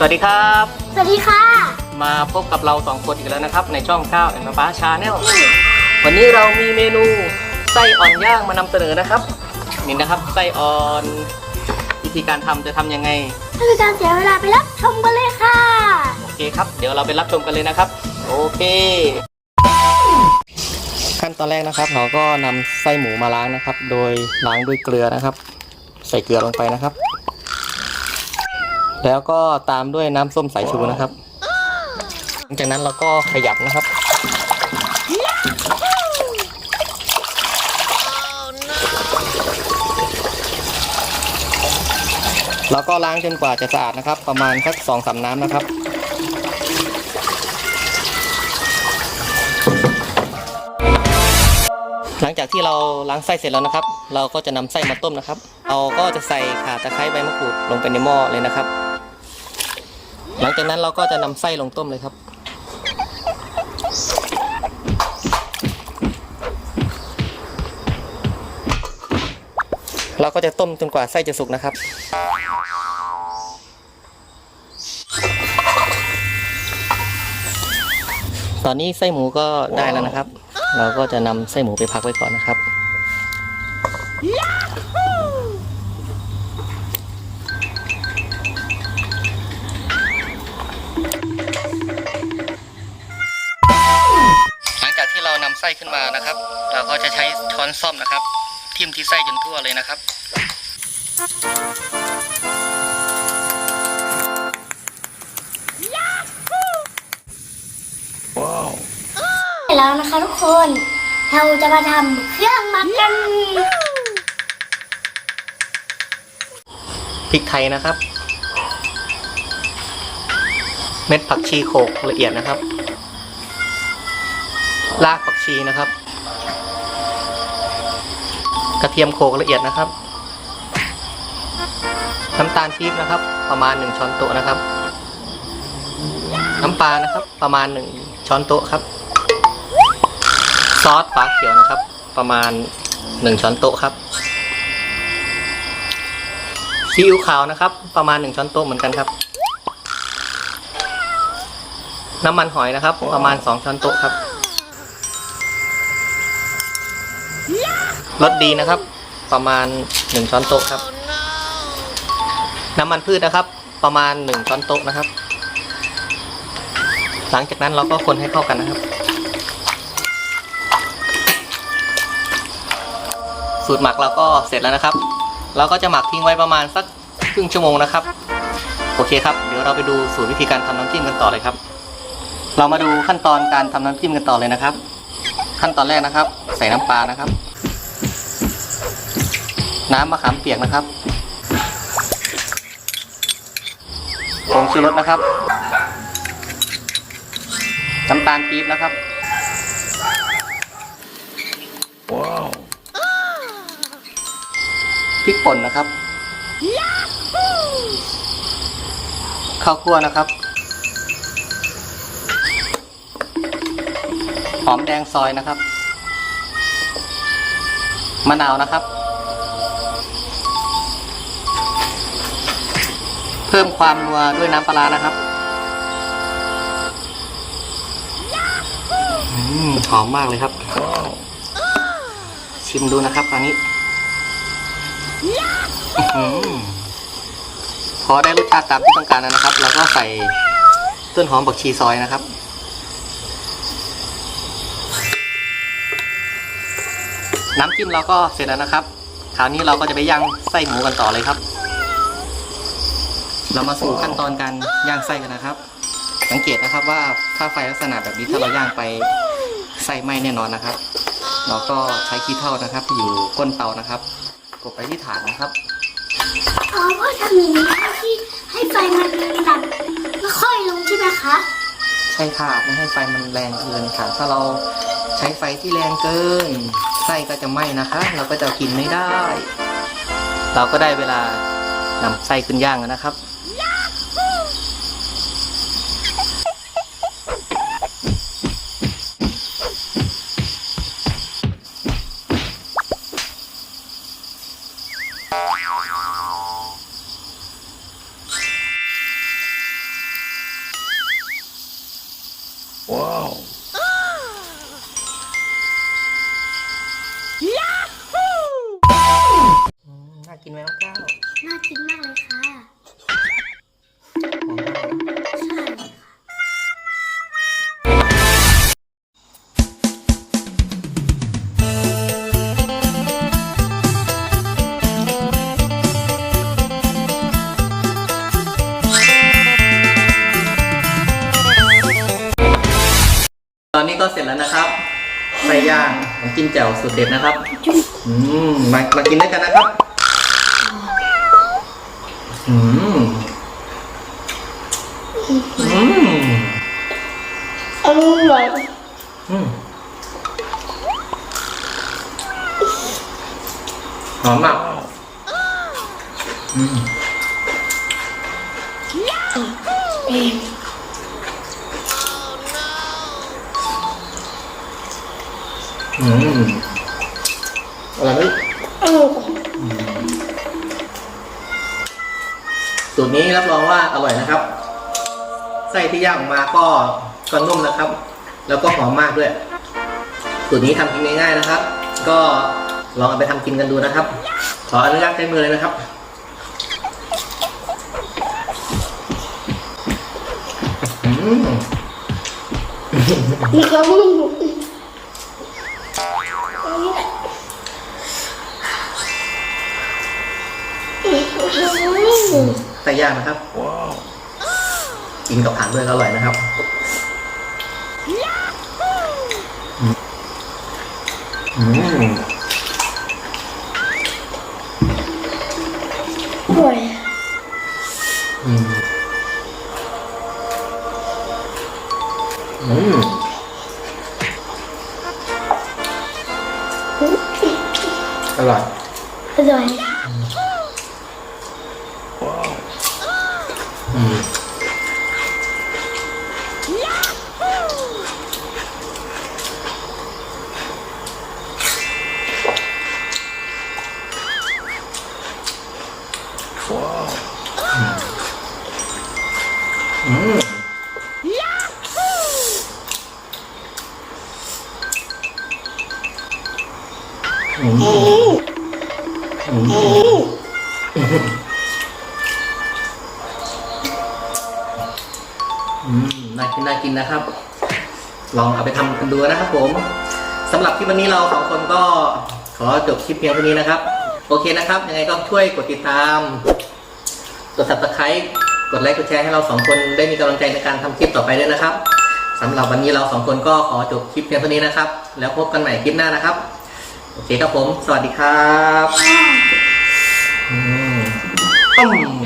สวัสดีครับ สวัสดีค่ะ มาพบกับเราสองคนอีกแล้วนะครับ ในช่องข้าวแอนด์ป้าชาแนลวันนี้เรามีเมนูไส้อ่อนย่างมานำเสนอนะครับ นี่นะครับไส้อ่อนวิธีการทำจะทำยังไง ถ้าเป็นการเสียเวลาไปรับชมกันเลยค่ะ โอเคครับ เดี๋ยวเราไปรับชมกันเลยนะครับ โอเค ขั้นตอนแรกนะครับ เราก็นำไส้หมูมาล้างนะครับ โดยล้างด้วยเกลือนะครับ ใส่เกลือลงไปนะครับ แล้วก็ตามด้วยน้ำส้มสายชูนะครับ หลังจากนั้นเราก็ขยับนะครับ แล้วก็ล้างจนกว่าจะสะอาดนะครับ ประมาณสักสองสามน้ำนะครับ หลังจากที่เราล้างไส้เสร็จแล้วนะครับ เราก็จะนำไส้มาต้มนะครับ เราก็จะใส่ข่าตะไคร้ใบมะกรูดลงไปในหม้อเลยนะครับ หลังจากนั้นเราก็จะนำไส้ลงต้มเลยครับ เราก็จะต้มจนกว่าไส้จะสุกนะครับ ตอนนี้ไส้หมูก็ได้แล้วนะครับ เราก็จะนำไส้หมูไปพักไว้ก่อนนะครับ อนซ่อมนะครับ ทิ่มที่ไส้จนทั่วเลยนะครับ แล้วนะคะทุกคน เราจะมาทำเครื่องหมักกันพริกไทยนะครับ เม็ดผักชีโขกละเอียดนะครับ รากผักชีนะครับ กระเทียมโขกละเอียดนะครับน้ำตาลปี๊บนะครับ ประมาณ 1 ช้อนโต๊ะนะครับ น้ำปลานะครับ ประมาณ 1 ช้อนโต๊ะครับ ซอสฝาเขียวนะครับ ประมาณ 1 ช้อนโต๊ะครับซีอิ๊วขาวนะครับ ประมาณ 1 ช้อนโต๊ะเหมือนกันครับ น้ำมันหอยนะครับ ประมาณ 2 ช้อนโต๊ะครับ รสดีนะครับ ประมาณ 1 ช้อนโต๊ะครับ น้ำมันพืชนะครับ ประมาณ 1 ช้อนโต๊ะนะครับ หลังจากนั้นเราก็คนให้เข้ากันนะครับ สูตรหมักเราก็เสร็จแล้วนะครับ เราก็จะหมักทิ้งไว้ประมาณสักครึ่งชั่วโมงนะครับ โอเคครับ เดี๋ยวเราไปดูสูตรวิธีการทำน้ำจิ้มกันต่อเลยครับ เรามาดูขั้นตอนการทำน้ำจิ้มกันต่อเลยนะครับ ขั้นตอนแรกนะครับ ใส่น้ำปลานะครับ น้ำมะขามเปียกนะครับผงชูรสนะครับ น้ำตาลปี๊บนะครับพริกป่นนะครับ ข้าวคั่วนะครับ หอมแดงซอยนะครับ มะนาวนะครับ เพิ่มความนัวด้วยน้ำปลาร้านะครับอืมหอมมากเลยครับ ชิมดูนะครับตอนนี้อื้อหือพอได้รสชาติตามที่ต้องการแล้วนะครับ เราก็ใส่ต้นหอมบักชีซอยนะครับน้ำจิ้มเราก็เสร็จแล้วนะครับ คราวนี้เราก็จะไปย่างไส้หมูกันต่อเลยครับ เรามาสู่ขั้นตอนการย่างไส้กันนะครับ สังเกตนะครับว่าถ้าไฟลักษณะแบบนี้ถ้าเราย่างไปไส้ไหม้แน่นอนนะครับ เราก็ใช้ขี้เถ้านะครับ อยู่ก้นเตานะครับกดไปที่ฐานนะครับอ๋อพ่อทำอย่างนี้ให้ที่ให้ไฟมันดับแล้วค่อยลงใช่ไหมคะใช่ค่ะไม่ให้ไฟมันแรงเกินค่ะ ถ้าเราใช้ไฟที่แรงเกินไส้ก็จะไหม้นะคะ เราก็จะกินไม่ได้ เราก็ได้เวลานำไส้ขึ้นย่างแล้วนะครับ กินไหมน้องก้าวน่ากินมากเลยค่ะหอมมากคะตอนนี้ก็เสร็จแล้วนะครับไส้ย่างกินแจ่วสุดเด็ดนะครับ อืม มา มากินด้วยกันนะครับ อืมอืมอร่อยอืมหอมมากอืมอืม นี้รับรองว่าอร่อยนะครับ ไส้ที่ย่างออกมาก็ก็นุ่มนะครับ แล้วก็หอมมากด้วยสูตรนี้ทำกินง่ายๆนะครับ ก็ลองเอาไปทำกินกันดูนะครับ ขออนุญาตใช้มือเลยนะครับอืมมีควา ไส้ย่างนะครับกินกับผักด้วยก็อร่อยนะครับ อืมอร่อยอืมอืมอร่อย อร่อย อืมอืมอืม น่ากินน่ากินนะครับ ลองเอาไปทำกันดูนะครับผมสำหรับคลิปวันนี้เราสองคนก็ขอจบคลิปเพียงเท่านี้นะครับ โอเคนะครับ ยังไงก็ช่วยกดติดตาม กด subscribe กดไลค์กดแชร์ให้เราสองคนได้มีกำลังใจในการทำคลิปต่อไปด้วยนะครับสำหรับวันนี้เราสองคนก็ขอจบคลิปเพียงเท่านี้นะครับ แล้วพบกันใหม่คลิปหน้านะครับ โอเคครับผม สวัสดีครับอืมต้ม